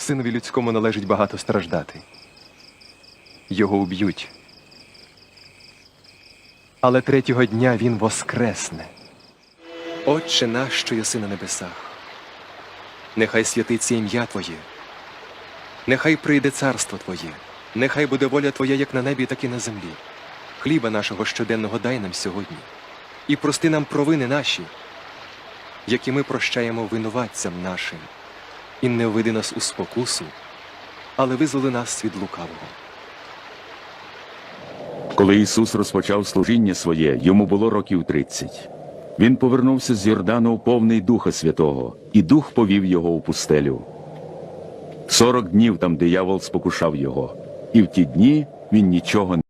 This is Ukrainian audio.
Синові людському належить багато страждати. Його уб'ють. Але третього дня він воскресне. Отче наш, що єси на небесах, нехай святиться ім'я Твоє, нехай прийде царство Твоє, нехай буде воля Твоя як на небі, так і на землі. Хліба нашого щоденного дай нам сьогодні, і прости нам провини наші, які ми прощаємо винуватцям нашим, і не введи нас у спокусу, але визволи нас від лукавого. Коли Ісус розпочав служіння своє, йому було років тридцять. Він повернувся з Йордану повний Духа Святого, і Дух повів його у пустелю. Сорок днів там диявол спокушав його, і в ті дні він нічого не.